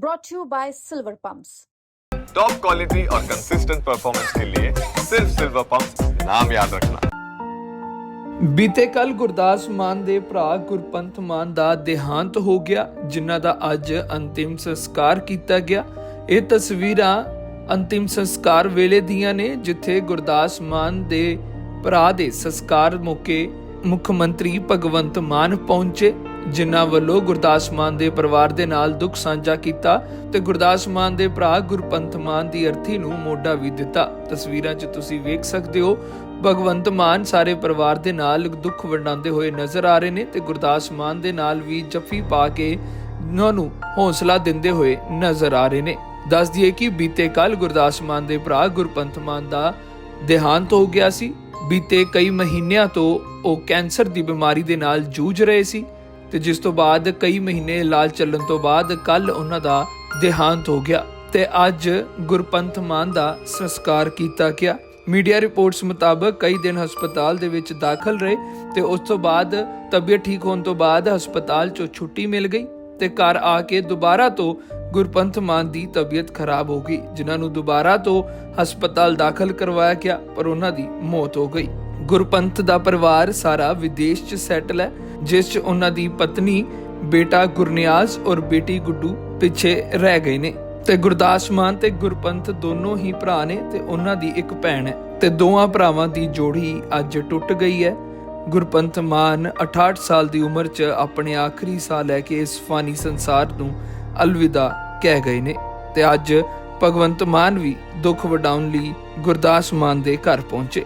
brought to you by Silver Pumps. Top quality और consistent performance के लिए सिर्फ सिल्वर पंप नाम याद रखना ਬੀਤੇ ਕੱਲ ਗੁਰਦਾਸ ਮਾਨ ਦੇ ਭਰਾ ਗੁਰਪੰਥ ਮਾਨ ਦਾ ਦੇਹਾਂਤ ਹੋ ਗਿਆ ਜਿਨ੍ਹਾਂ ਦਾ ਅੱਜ ਅੰਤਿਮ ਸੰਸਕਾਰ ਕੀਤਾ ਗਿਆ ਇਹ ਤਸਵੀਰਾਂ ਅੰਤਿਮ ਸੰਸਕਾਰ ਵੇਲੇ ਦੀਆਂ ਨੇ ਜਿੱਥੇ ਗੁਰਦਾਸ ਮਾਨ ਦੇ ਭਰਾ ਦੇ ਸੰਸਕਾਰ ਮੌਕੇ ਮੁੱਖ ਮੰਤਰੀ ਭਗਵੰਤ ਮਾਨ ਪਹੁੰਚੇ ਜਿਨ੍ਹਾਂ ਵੱਲੋਂ ਗੁਰਦਾਸ ਮਾਨ ਦੇ ਪਰਿਵਾਰ ਦੇ ਨਾਲ ਦੁੱਖ ਸਾਂਝਾ ਕੀਤਾ ਤੇ ਗੁਰਦਾਸ ਮਾਨ ਦੇ ਭਰਾ ਗੁਰਪੰਥ ਮਾਨ ਦੀ ਅਰਥੀ ਨੂੰ ਮੋਢਾ ਵੀ ਦਿੱਤਾ। ਤਸਵੀਰਾਂ 'ਚ ਤੁਸੀਂ ਵੇਖ ਸਕਦੇ ਹੋ, ਭਗਵੰਤ ਮਾਨ ਸਾਰੇ ਪਰਿਵਾਰ ਦੇ ਨਾਲ ਦੁੱਖ ਵੰਡਾਉਂਦੇ ਹੋਏ ਨਜ਼ਰ ਆ ਰਹੇ ਨੇ ਤੇ ਗੁਰਦਾਸ ਮਾਨ ਦੇ ਨਾਲ ਵੀ ਜੱਫੀ ਪਾ ਕੇ ਉਹਨਾਂ ਨੂੰ ਹੌਸਲਾ ਦਿੰਦੇ ਹੋਏ ਨਜ਼ਰ ਆ ਰਹੇ ਨੇ। ਦੱਸ ਦਈਏ ਕਿ ਬੀਤੇ ਕੱਲ ਗੁਰਦਾਸ ਮਾਨ ਦੇ ਭਰਾ ਗੁਰਪੰਥ ਮਾਨ ਦਾ ਦੇਹਾਂਤ ਹੋ ਗਿਆ ਸੀ। ਬੀਤੇ ਕਈ ਮਹੀਨਿਆਂ ਤੋਂ ਉਹ ਕੈਂਸਰ ਦੀ ਬਿਮਾਰੀ ਦੇ ਨਾਲ ਜੂਝ ਰਹੇ ਸੀ। ਤੇ ਜਿਸ ਤੋਂ ਬਾਅਦ ਕਈ ਮਹੀਨੇ ਇਲਾਜ ਚੱਲਣ ਤੋਂ ਬਾਅਦ ਕੱਲ ਉਹਨਾਂ ਦਾ ਦੇਹਾਂਤ ਹੋ ਗਿਆ ਤੇ ਅੱਜ ਗੁਰਪੰਥ ਮਾਨ ਦਾ ਸੰਸਕਾਰ ਕੀਤਾ ਗਿਆ। ਮੀਡੀਆ ਰਿਪੋਰਟਸ ਮੁਤਾਬਕ ਕਈ ਦਿਨ ਹਸਪਤਾਲ ਦੇ ਵਿੱਚ ਦਾਖਲ ਰਹੇ ਤੇ ਉਸ ਤੋਂ ਬਾਅਦ ਤਬੀਅਤ ਠੀਕ ਹੋਣ ਤੋਂ ਬਾਅਦ ਹਸਪਤਾਲ ਚੋਂ ਛੁੱਟੀ ਮਿਲ ਗਈ ਤੇ ਘਰ ਆ ਕੇ ਦੁਬਾਰਾ ਤੋਂ ਗੁਰਪੰਥ ਮਾਨ ਦੀ ਤਬੀਅਤ ਖਰਾਬ ਹੋ ਗਈ, ਜਿਨ੍ਹਾਂ ਨੂੰ ਦੁਬਾਰਾ ਤੋਂ ਹਸਪਤਾਲ ਦਾਖਲ ਕਰਵਾਇਆ ਗਿਆ, ਪਰ ਉਹਨਾਂ ਦੀ ਮੌਤ ਹੋ ਗਈ। ਗੁਰਪੰਥ ਦਾ ਪਰਿਵਾਰ ਸਾਰਾ ਵਿਦੇਸ਼ 'ਚ ਸੈਟਲ ਹੈ, ਜਿਸ 'ਚ ਉਹਨਾਂ ਦੀ ਪਤਨੀ, ਬੇਟਾ ਗੁਰਨਿਆਜ਼ ਔਰ ਬੇਟੀ ਗੁੱਡੂ ਪਿੱਛੇ ਰਹਿ ਗਏ ਨੇ। ਤੇ ਗੁਰਦਾਸ ਮਾਨ ਤੇ ਗੁਰਪੰਥ ਦੋਨੋਂ ਹੀ ਭਰਾ ਨੇ ਤੇ ਉਹਨਾਂ ਦੀ ਇੱਕ ਭੈਣ ਹੈ। ਤੇ ਦੋਹਾਂ ਭਰਾਵਾਂ ਦੀ ਜੋੜੀ ਅੱਜ ਟੁੱਟ ਗਈ ਹੈ। ਗੁਰਪੰਥ ਮਾਨ 68 ਸਾਲ ਦੀ ਉਮਰ 'ਚ ਆਪਣੇ ਆਖਰੀ ਸਾਹ ਲੈ ਕੇ ਇਸ ਫਾਨੀ ਸੰਸਾਰ ਨੂੰ ਅਲਵਿਦਾ ਕਹਿ ਗਏ ਨੇ। ਤੇ ਅੱਜ ਭਗਵੰਤ ਮਾਨ ਵੀ ਦੁੱਖ ਵਡਾਉਣ ਲਈ ਗੁਰਦਾਸ ਮਾਨ ਦੇ ਘਰ ਪਹੁੰਚੇ।